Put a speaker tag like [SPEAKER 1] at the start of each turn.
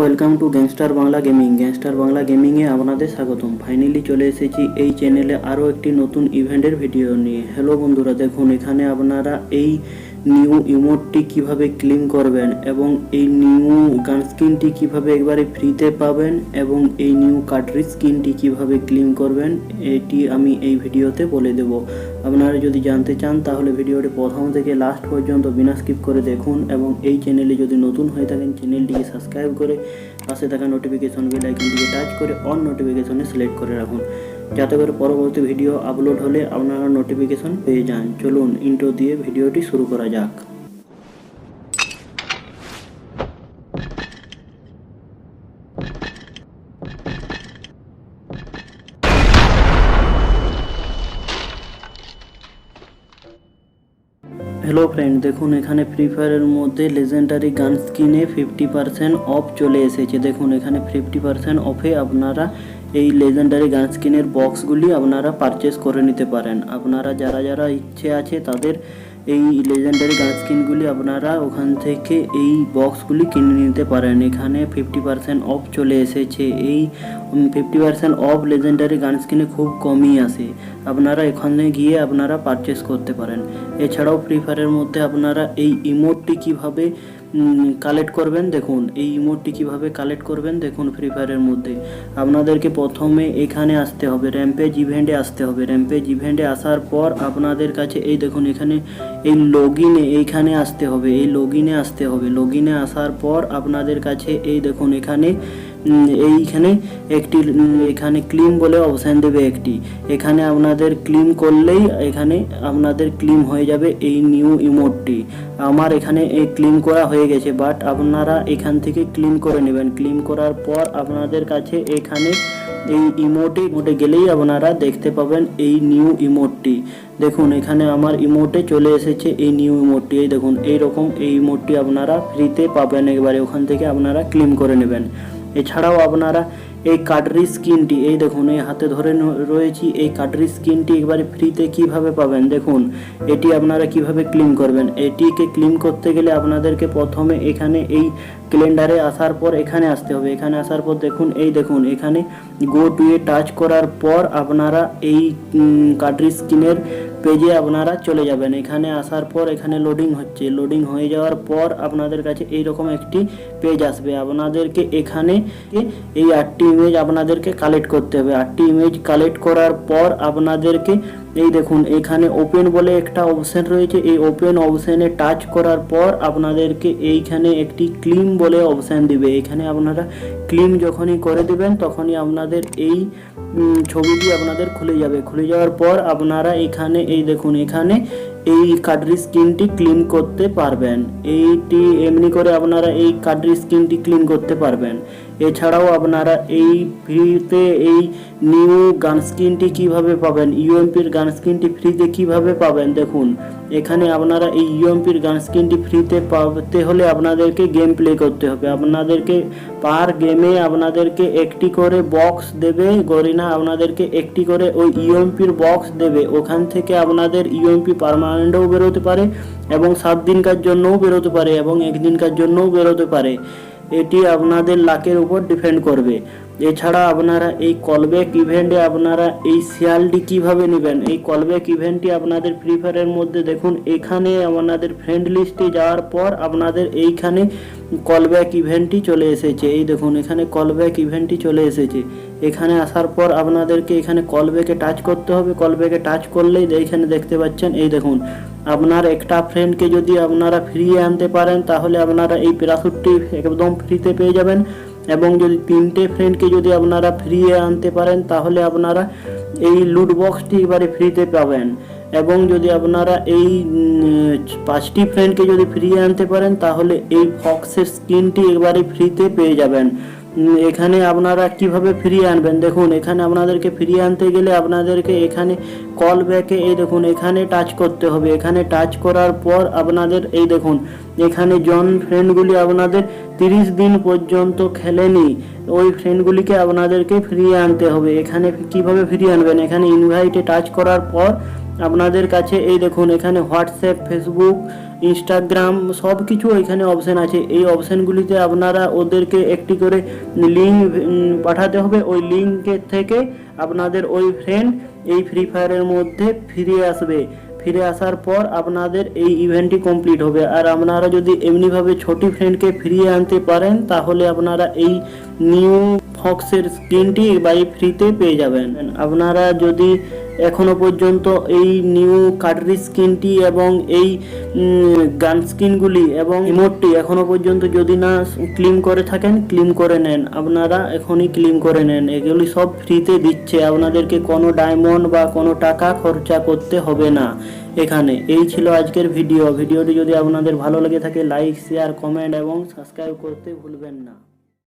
[SPEAKER 1] Welcome to gangster Bangla gaming. Gangster Bangla গেমিংয়ে আপনাদের স্বাগতম। Finally চলে এসেছি এই চ্যানেলে আরও একটি নতুন ইভেন্টের ভিডিও নিয়ে। হ্যালো বন্ধুরা, দেখুন, এখানে আপনারা এই নিউ ইমোটটি কীভাবে ক্লিন করবেন এবং এই নিউ গান স্কিনটি কীভাবে একবারে ফ্রিতে পাবেন এবং এই নিউ কাটরিজ স্কিনটি কীভাবে ক্লিন করবেন, এটি আমি এই ভিডিওতে বলে দেব। আপনারা যদি জানতে চান, তাহলে ভিডিওটি প্রথম থেকে লাস্ট পর্যন্ত বিনা স্কিপ করে দেখুন এবং এই চ্যানেলে যদি নতুন হয়ে থাকেন চ্যানেলটিকে সাবস্ক্রাইব করে পাশে থাকা নোটিফিকেশন বেল আইকনটিকে টাচ করে অন নোটিফিকেশনে সিলেক্ট করে রাখুন। যাতে করে পরবর্তী ভিডিও আপলোড হলে আপনারা নোটিফিকেশন পেয়ে যান। চলুন ইন্ট্রো দিয়ে ভিডিওটি শুরু করা যাক। হ্যালো ফ্রেন্ড দেখুন, এখানে ফ্রি ফায়ারের মধ্যে লেজেন্ডারি গান স্কিনে ফিফটি পার্সেন্ট অফ চলে এসেছে। দেখুন, এখানে ফিফটি পার্সেন্ট অফে আপনারা এই লেজেন্ডারি গান স্কিনের বক্সগুলি আপনারা পারচেস করে নিতে পারেন। আপনারা যারা যারা ইচ্ছে আছে তাদের এই লেজেন্ডারি গান স্কিনগুলি আপনারা ওখান থেকে এই বক্সগুলি কিনে নিতে পারেন। এখানে ফিফটি পার্সেন্ট অফ চলে এসেছে। এই ফিফটি পার্সেন্ট অফ লেজেন্ডারি গান স্কিনে খুব কমই আসে। আপনারা এখানে গিয়ে আপনারা পারচেস করতে পারেন। এছাড়াও ফ্রি ফায়ারের মধ্যে আপনারা এই ইমোটটি কীভাবে কালেক্ট করবেন। দেখুন, এই ইমোটটি কীভাবে কালেক্ট করবেন? দেখুন ফ্রি ফায়ারের মধ্যে। আপনাদেরকে প্রথমে এখানে আসতে হবে র্যাম্পেজ ইভেন্টে আসতে হবে। র্যাম্পেজ ইভেন্টে আসার পর আপনাদের কাছে, এই দেখুন, এখানে এই লগইনে এইখানে আসতে হবে, এই লগইনে আসতে হবে। লগইনে আসার পর আপনাদের কাছে, এই দেখুন, এখানে এইখানে একটি এখানে ক্লিম বলে অপশান দেবে একটি। এখানে আপনাদের ক্লিম করলেই এখানে আপনাদের ক্লিম হয়ে যাবে এই নিউ ইমোটটি। আমার এখানে এই ক্লিম করা হয়ে গেছে বাট আপনারা এখান থেকে ক্লিম করে নেবেন। ক্লিম করার পর আপনাদের কাছে এখানে এই ইমোটে ইমোটে গেলেই আপনারা দেখতে পাবেন এই নিউ ইমোটটি। দেখুন, এখানে আমার ইমোটে চলে এসেছে এই নিউ ইমোটটি। এই দেখুন এই রকম এই ইমোটটি আপনারা ফ্রিতে পাবেন একবারে। ওখান থেকে আপনারা ক্লিম করে নেবেন। এছাড়াও আপনারা এই কাটরি স্কিনটি, এই দেখুন, এই হাতে ধরে রয়েছি এই কাটরি স্কিনটি একবারে ফ্রিতে কীভাবে পাবেন? দেখুন, এটি আপনারা কীভাবে ক্লিন করবেন? এটিকে ক্লিন করতে গেলে আপনাদেরকে প্রথমে এখানে এই ক্যালেন্ডারে আসার পর এখানে আসতে হবে। এখানে আসার পর দেখুন, এই দেখুন, এখানে গো টু এ টাচ করার পর আপনারা এই কাটরি স্ক্রিনের পেজে আপনারা চলে যাবেন। এখানে আসার পর এখানে লোডিং হচ্ছে। লোডিং হয়ে যাওয়ার পর আপনাদের কাছে এইরকম একটি পেজ আসবে। আপনাদেরকে এখানে এই আটটি ইমেজ আপনাদেরকে কালেক্ট করতে হবে। আটটি ইমেজ কালেক্ট করার পর আপনাদেরকে এই দেখুন, এখানে ওপেন বলে একটা অপশান রয়েছে। এই ওপেন অপশানে টাচ করার পর আপনাদেরকে এইখানে একটি ক্লিম বলে অপশান দিবে। এখানে আপনারা ক্লিম যখনই করে দিবেন, তখনই আপনাদের এই ছবিটি আপনাদের খুলে যাবে। খুলে যাওয়ার পর আপনারা এখানে, এই দেখুন এখানে এই কাটরি স্কিনটি ক্লিন করতে পারবেন। এইটি এমনি করে আপনারা এই কাটরি স্কিনটি ক্লিন করতে পারবেন। এছাড়াও আপনারা এই ফ্রিতে এই নিউ গান স্কিনটি কীভাবে পাবেন ইউএমপির গান স্কিনটি ফ্রিতে কীভাবে পাবেন, দেখুন। এখানে আপনারা এই ইউএমপির গান স্কিনটি ফ্রিতে পাতে হলে আপনাদেরকে গেম প্লে করতে হবে। আপনাদেরকে পার গেমে আপনাদেরকে একটি করে বক্স দেবে, গরিনা আপনাদেরকে একটি করে ওই ইউএমপির বক্স দেবে। ওখান থেকে আপনাদের ইউএমপি পারমানেন্টও বেরোতে পারে এবং সাত দিনকার জন্যও বেরোতে পারে এবং একদিনকার জন্যও বেরোতে পারে। এটি আপনাদের লাকের উপর ডিপেন্ড করবে। এছাড়া আপনারা এই কলব্যাক ইভেন্টে আপনারা এই শিয়ালটি কীভাবে নেবেন? এই কলব্যাক ইভেন্টটি আপনাদের ফ্রি ফায়ারের মধ্যে দেখুন, এখানে আপনাদের ফ্রেন্ড লিস্টে যাওয়ার পর আপনাদের এইখানে কলব্যাক ইভেন্টটি চলে এসেছে। এই দেখুন, এখানে কলব্যাক ইভেন্টটি চলে এসেছে। এখানে আসার পর আপনাদেরকে এখানে কলব্যাকে টাচ করতে হবে। কলব্যাকে টাচ করলেই এইখানে দেখতে পাচ্ছেন, এই দেখুন, আপনার একটা ফ্রেন্ডকে যদি আপনারা ফ্রিয়ে আনতে পারেন, তাহলে আপনারা এই প্যারাশুটটি একদম ফ্রিতে পেয়ে যাবেন। এবং যদি তিনটে ফ্রেন্ডকে যদি আপনারা ফ্রিয়ে আনতে পারেন, তাহলে আপনারা এই লুট বক্সটি এবারে ফ্রিতে পাবেন। এবং যদি আপনারা এই পাঁচটি ফ্রেন্ডকে যদি ফ্রিয়ে আনতে পারেন, তাহলে এই ফক্সের স্কিনটি এবারে ফ্রিতে পেয়ে যাবেন। এখানে আপনারা কীভাবে ফিরিয়ে আনবেন? দেখুন, এখানে আপনাদেরকে ফিরিয়ে আনতে গেলে আপনাদেরকে এখানে কল ব্যাকে এই দেখুন, এখানে টাচ করতে হবে। এখানে টাচ করার পর আপনাদের, এই দেখুন, এখানে জন ফ্রেন্ডগুলি আপনাদের তিরিশ দিন পর্যন্ত খেলেনি। ওই ফ্রেন্ডগুলিকে আপনাদেরকে ফিরিয়ে আনতে হবে। এখানে কীভাবে ফিরিয়ে আনবেন? এখানে ইনভাইটে টাচ করার পর আপনাদের কাছে এই দেখুন, এখানে হোয়াটসঅ্যাপ, ফেসবুক, ইনস্টাগ্রাম সব কিছু এখানে অপশন আছে। এই অপশনগুলিতে আপনারা ওদেরকে একটি করে লিঙ্ক পাঠাতে হবে। ওই লিঙ্কের থেকে আপনাদের ওই ফ্রেন্ড এই ফ্রি ফায়ারের মধ্যে ফিরে আসবে। ফিরে আসার পর আপনাদের এই ইভেন্টটি কমপ্লিট হবে। আর আপনারা যদি এমনিভাবে ছোটি ফ্রেন্ডকে ফিরিয়ে আনতে পারেন, তাহলে আপনারা এই নিউ ফক্সের স্ক্রিনটি বাই ফ্রিতে পেয়ে যাবেন। আপনারা যদি এখনও পর্যন্ত এই নিউ কাটরি স্কিনটি এবং এই গান স্কিনগুলি এবং ইমোটটি এখনও পর্যন্ত যদি না ক্লিম করে থাকেন ক্লিম করে নেন। আপনারা এখনই ক্লিম করে নেন। এগুলি সব ফ্রিতে দিচ্ছে। আপনাদেরকে কোনো ডায়মন্ড বা কোনো টাকা খরচা করতে হবে না এখানে। এই ছিল আজকের ভিডিও। ভিডিওটি যদি আপনাদের ভালো লেগে থাকে, লাইক, শেয়ার, কমেন্ট এবং সাবস্ক্রাইব করতে ভুলবেন না।